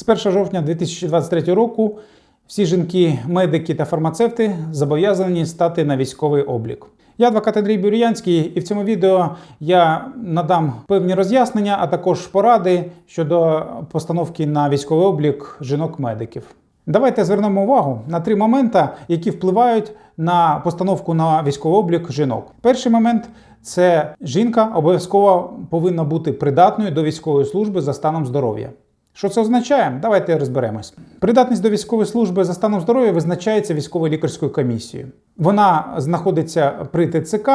З 1 жовтня 2023 року всі жінки, медики та фармацевти зобов'язані стати на військовий облік. Я адвокат Андрій Бурянський, і в цьому відео я надам певні роз'яснення, а також поради щодо постановки на військовий облік жінок-медиків. Давайте звернемо увагу на три моменти, які впливають на постановку на військовий облік жінок. Перший момент це жінка обов'язково повинна бути придатною до військової служби за станом здоров'я. Що це означає? Давайте розберемось. Придатність до військової служби за станом здоров'я визначається військовою лікарською комісією. Вона знаходиться при ТЦК,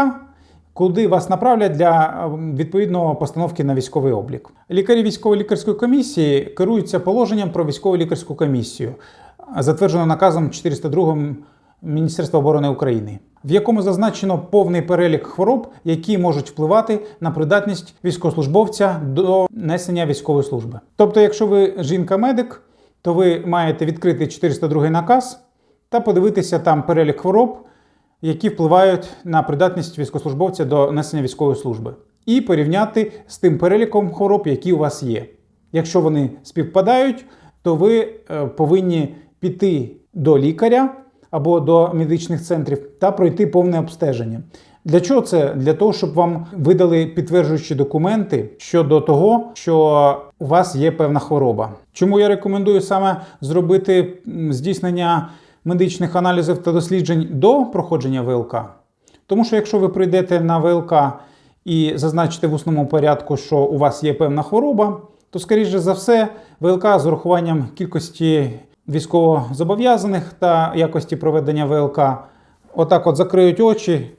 куди вас направлять для ем, відповідного постановки на військовий облік. Лікарі військової лікарської комісії керуються положенням про військову лікарську комісію, затверджено наказом 402 Міністерства оборони України, в якому зазначено повний перелік хвороб, які можуть впливати на придатність військовослужбовця до несення військової служби. Тобто, якщо ви жінка-медик, то ви маєте відкрити 402 наказ та подивитися там перелік хвороб, які впливають на придатність військовослужбовця до несення військової служби, і порівняти з тим переліком хвороб, які у вас є. Якщо вони співпадають, то ви е, повинні піти до лікаря або до медичних центрів та пройти повне обстеження. Для чого це? Для того, щоб вам видали підтверджуючі документи щодо того, що у вас є певна хвороба. Чому я рекомендую саме зробити здійснення медичних аналізів та досліджень до проходження ВЛК? Тому що якщо ви прийдете на ВЛК і зазначите в усному порядку, що у вас є певна хвороба, то, скоріше за все, ВЛК з урахуванням кількості військовозобов'язаних та якості проведення ВЛК отак от закриють очі,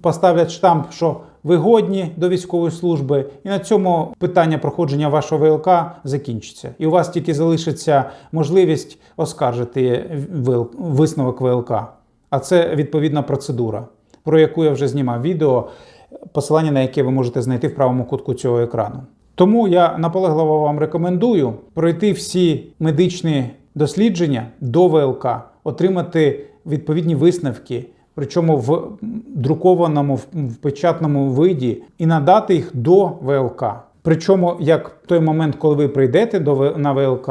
поставлять штамп, що ви годні до військової служби, і на цьому питання проходження вашого ВЛК закінчиться. І у вас тільки залишиться можливість оскаржити висновок ВЛК. А це відповідна процедура, про яку я вже знімав відео, посилання на яке ви можете знайти в правому кутку цього екрану. Тому я наполегливо вам рекомендую пройти всі медичні дослідження до ВЛК, отримати відповідні висновки, причому в друкованому в печатному виді, і надати їх до ВЛК. Причому як в той момент, коли ви прийдете до на ВЛК,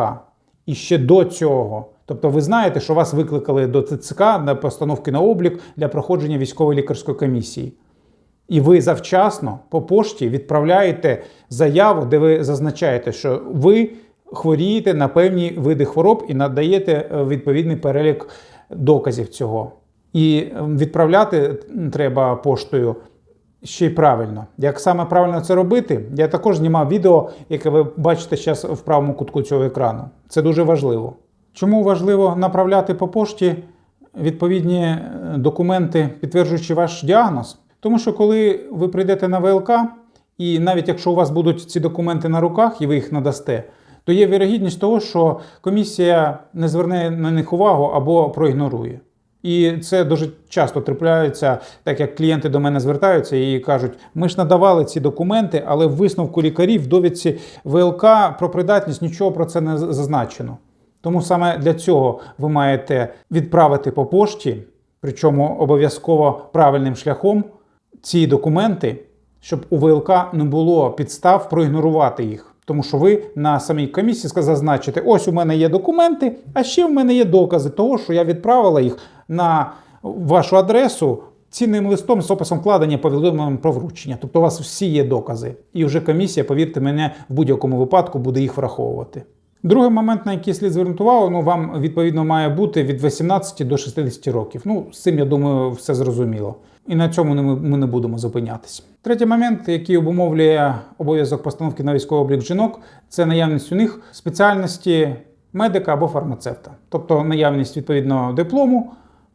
і ще до цього. Тобто ви знаєте, що вас викликали до ТЦК на постановки на облік для проходження військової лікарської комісії. І ви завчасно по пошті відправляєте заяву, де ви зазначаєте, що ви хворієте на певні види хвороб і надаєте е, відповідний перелік доказів цього. І відправляти треба поштою ще й правильно. Як саме правильно це робити, я також знімав відео, яке ви бачите зараз в правому кутку цього екрану. Це дуже важливо. Чому важливо направляти по пошті відповідні е, документи, підтверджуючи ваш діагноз? Тому що коли ви прийдете на ВЛК, і навіть якщо у вас будуть ці документи на руках і ви їх надасте, то є вірогідність того, що комісія не зверне на них увагу або проігнорує. І це дуже часто трапляється, так як клієнти до мене звертаються і кажуть: ми ж надавали ці документи, але в висновку лікарів в довідці ВЛК про придатність нічого про це не зазначено. Тому саме для цього ви маєте відправити по пошті, причому обов'язково правильним шляхом, ці документи, щоб у ВЛК не було підстав проігнорувати їх. Тому що ви на самій комісії зазначите, ось у мене є документи, а ще в мене є докази того, що я відправила їх на вашу адресу цінним листом з описом вкладення повідомленням про вручення. Тобто у вас всі є докази. І вже комісія, повірте мене, в будь-якому випадку буде їх враховувати. Другий момент, на який слід звернути увагу, ну вам відповідно має бути від 18 до 60 років. Ну, з цим я думаю, все зрозуміло. І на цьому ми, не будемо зупинятися. Третій момент, який обумовлює обов'язок постановки на військовий облік жінок, це наявність у них спеціальності медика або фармацевта, тобто наявність відповідного диплому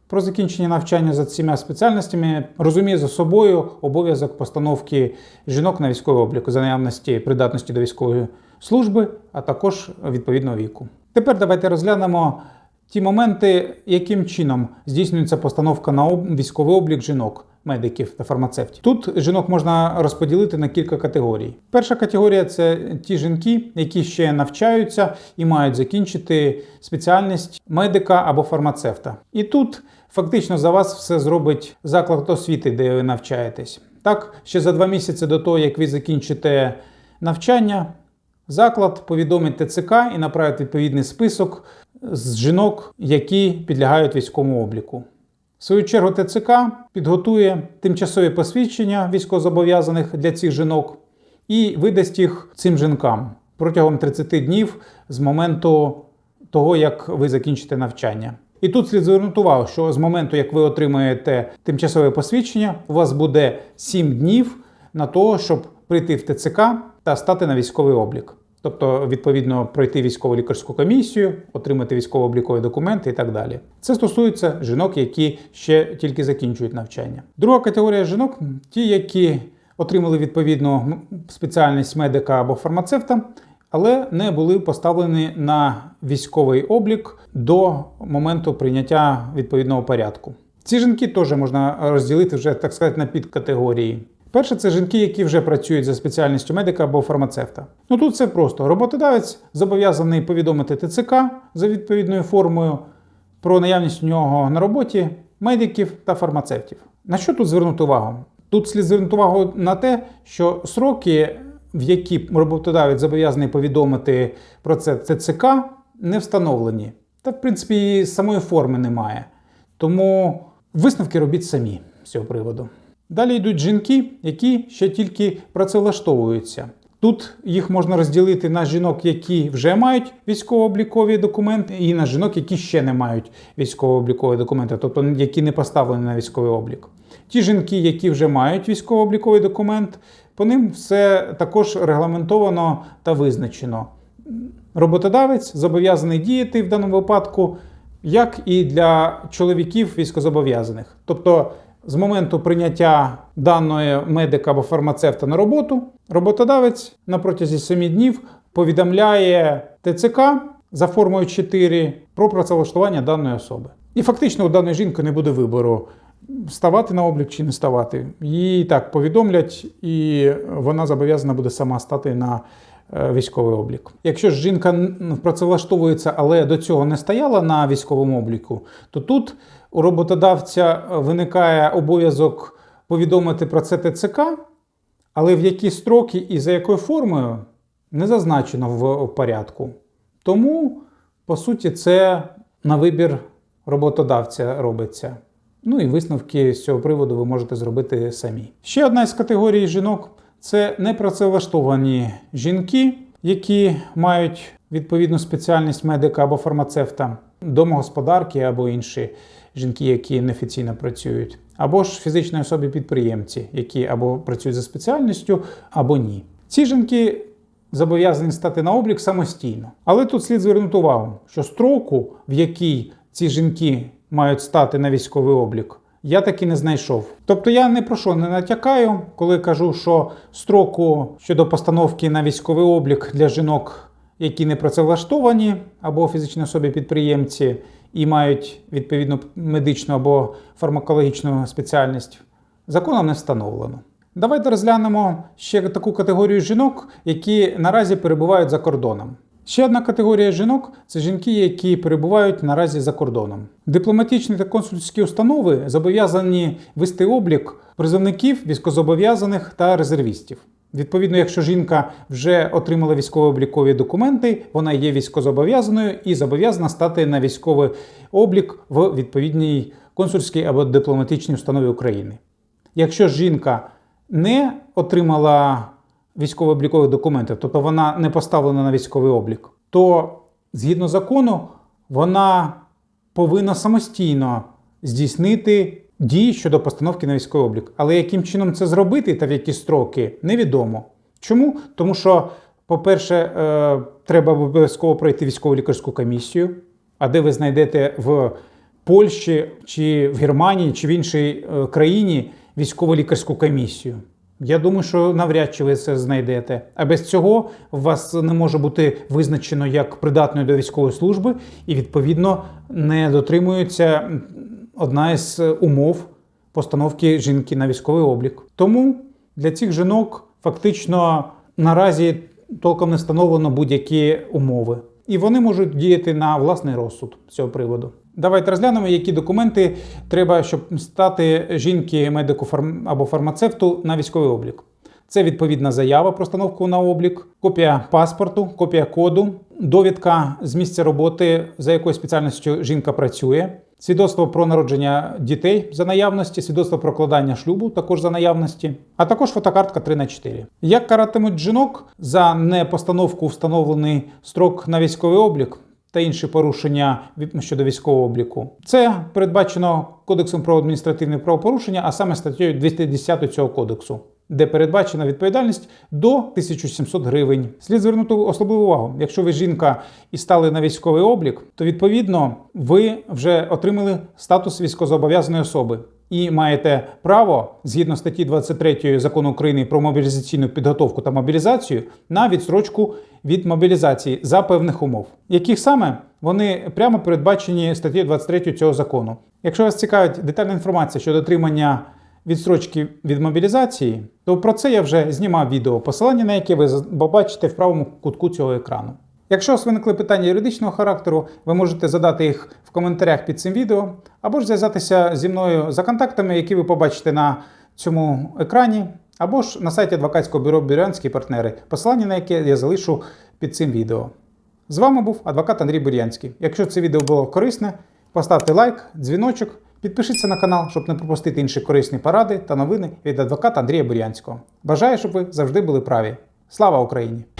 про закінчення навчання за цими спеціальностями розуміє за собою обов'язок постановки жінок на військовий облік за наявності придатності до військової служби, а також відповідного віку. Тепер давайте розглянемо ті моменти, яким чином здійснюється постановка на військовий облік жінок. Медиків та фармацевтів. Тут жінок можна розподілити на кілька категорій. Перша категорія це ті жінки, які ще навчаються і мають закінчити спеціальність медика або фармацевта. І тут фактично за вас все зробить заклад освіти, де ви навчаєтесь. Так, ще за два місяці до того, як ви закінчите навчання, заклад повідомить ТЦК і направить відповідний список з жінок, які підлягають військовому обліку. В свою чергу ТЦК підготує тимчасові посвідчення військовозобов'язаних для цих жінок і видасть їх цим жінкам протягом 30 днів з моменту того, як ви закінчите навчання. І тут слід звернути увагу, що з моменту, як ви отримаєте тимчасове посвідчення, у вас буде 7 днів на того, щоб прийти в ТЦК та стати на військовий облік. Тобто, відповідно, пройти військово лікарську комісію, отримати військово-облікові документи і так далі. Це стосується жінок, які ще тільки закінчують навчання. Друга категорія жінок ті, які отримали відповідну спеціальність медика або фармацевта, але не були поставлені на військовий облік до моменту прийняття відповідного порядку. Ці жінки теж можна розділити вже так сказати на підкатегорії. Перше, це жінки, які вже працюють за спеціальністю медика або фармацевта. Ну тут все просто. Роботодавець зобов'язаний повідомити ТЦК за відповідною формою про наявність у нього на роботі медиків та фармацевтів. На що тут звернути увагу? Тут слід звернути увагу на те, що сроки, в які роботодавець зобов'язаний повідомити про це ТЦК, не встановлені. Та, в принципі, і самої форми немає. Тому висновки робіть самі з цього приводу. Далі йдуть жінки, які ще тільки працевлаштовуються. Тут їх можна розділити на жінок, які вже мають військово-облікові документи, і на жінок, які ще не мають військово-облікові документи, тобто які не поставлені на військовий облік. Ті жінки, які вже мають військово-обліковий документ, по ним все також регламентовано та визначено. Роботодавець зобов'язаний діяти в даному випадку, як і для чоловіків військозобов'язаних. Тобто з моменту прийняття даної медика або фармацевта на роботу, роботодавець на протязі 7 днів повідомляє ТЦК за формою 4 про працевлаштування даної особи. І фактично у даної жінки не буде вибору. Ставати на облік чи не ставати. Її так повідомлять, і вона зобов'язана буде сама стати на військовий облік. Якщо ж жінка працевлаштовується, але до цього не стояла на військовому обліку, то тут у роботодавця виникає обов'язок повідомити про це ТЦК, але в які строки і за якою формою не зазначено в порядку. Тому, по суті, це на вибір роботодавця робиться. Ну і висновки з цього приводу ви можете зробити самі. Ще одна із категорій жінок це непрацевлаштовані жінки, які мають відповідну спеціальність медика або фармацевта, домогосподарки або інші жінки, які неофіційно працюють, або ж фізичної особи підприємці, які або працюють за спеціальністю, або ні. Ці жінки зобов'язані стати на облік самостійно. Але тут слід звернути увагу, що строку, в якій ці жінки мають стати на військовий облік, я таки не знайшов. Тобто я не про що не натякаю, коли кажу, що строку щодо постановки на військовий облік для жінок, які не працевлаштовані, або фізичні особи підприємці, і мають відповідну медичну або фармакологічну спеціальність, законом не встановлено. Давайте розглянемо ще таку категорію жінок, які наразі перебувають за кордоном. Ще одна категорія жінок це жінки, які перебувають наразі за кордоном. Дипломатичні та консульські установи зобов'язані вести облік призовників, військозобов'язаних та резервістів. Відповідно, якщо жінка вже отримала військово-облікові документи, вона є військозобов'язаною і зобов'язана стати на військовий облік в відповідній консульській або дипломатичній установі України. Якщо жінка не отримала військово-облікових документів, тобто вона не поставлена на військовий облік, то згідно закону вона повинна самостійно здійснити дії щодо постановки на військовий облік. Але яким чином це зробити та в які строки, невідомо. Чому? Тому що, по-перше, е, треба обов'язково пройти військово лікарську комісію, а де ви знайдете в Польщі чи в Германії чи в іншій е, країні військово-лікарську комісію. Я думаю, що навряд чи ви це знайдете. А без цього вас не може бути визначено як придатною до військової служби, і відповідно не дотримується одна із умов постановки жінки на військовий облік. Тому для цих жінок фактично наразі толком не встановлено будь-які умови, і вони можуть діяти на власний розсуд з цього приводу. Давайте розглянемо, які документи треба, щоб стати жінки медику або фармацевту на військовий облік. Це відповідна заява про встановку на облік, копія паспорту, копія коду, довідка з місця роботи, за якою спеціальністю жінка працює, свідоцтво про народження дітей за наявності, свідоцтво про кладання шлюбу також за наявності, а також фотокартка 3 на 4 Як каратимуть жінок за непостановку встановлений строк на військовий облік? Та інші порушення щодо військового обліку. Це передбачено Кодексом про адміністративне правопорушення, а саме статтею 210 цього кодексу, де передбачена відповідальність до 1700 гривень. Слід звернути особливу увагу. Якщо ви жінка і стали на військовий облік, то відповідно ви вже отримали статус військовозобов'язаної особи. І маєте право згідно статті 23 закону України про мобілізаційну підготовку та мобілізацію на відстрочку від мобілізації за певних умов, яких саме вони прямо передбачені статтею 23 цього закону. Якщо вас цікавить детальна інформація щодо отримання відстрочки від мобілізації, то про це я вже знімав відео, посилання на яке ви побачите в правому кутку цього екрану. Якщо у вас виникли питання юридичного характеру, ви можете задати їх в коментарях під цим відео, або ж зв'язатися зі мною за контактами, які ви побачите на цьому екрані, або ж на сайті адвокатського бюро Бурянські партнери, посилання на яке я залишу під цим відео. З вами був адвокат Андрій Бурянський. Якщо це відео було корисне, поставте лайк, дзвіночок, підпишіться на канал, щоб не пропустити інші корисні поради та новини від адвоката Андрія Бурянського. Бажаю, щоб ви завжди були праві. Слава Україні!